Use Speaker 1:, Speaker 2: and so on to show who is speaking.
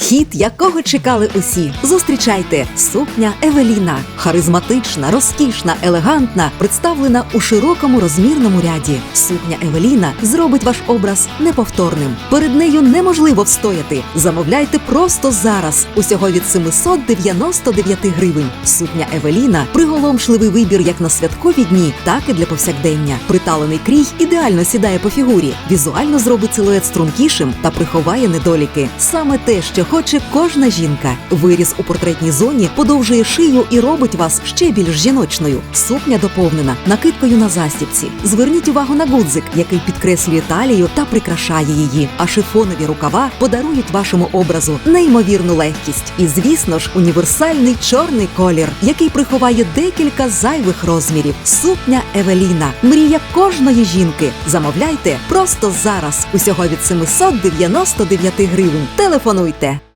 Speaker 1: Хіт, якого чекали усі. Зустрічайте сукня Евеліна. Харизматична, розкішна, елегантна, представлена у широкому розмірному ряді. Сукня Евеліна зробить ваш образ неповторним. Перед нею неможливо встояти. Замовляйте просто зараз. Усього від 799 гривень. Сукня Евеліна приголомшливий вибір як на святкові дні, так і для повсякдення. Приталений крій ідеально сідає по фігурі, візуально зробить силует стрункішим та приховає недоліки. Саме те, що хоче кожна жінка. Виріз у портретній зоні подовжує шию і робить вас ще більш жіночною. Сукня доповнена накидкою на застібці. Зверніть увагу на гудзик, який підкреслює талію та прикрашає її. А шифонові рукава подарують вашому образу неймовірну легкість. І, звісно ж, універсальний чорний колір, який приховає декілька зайвих розмірів. Сукня Евеліна. Мрія кожної жінки. Замовляйте просто зараз. Усього від 799 гривень. Телефонуйте.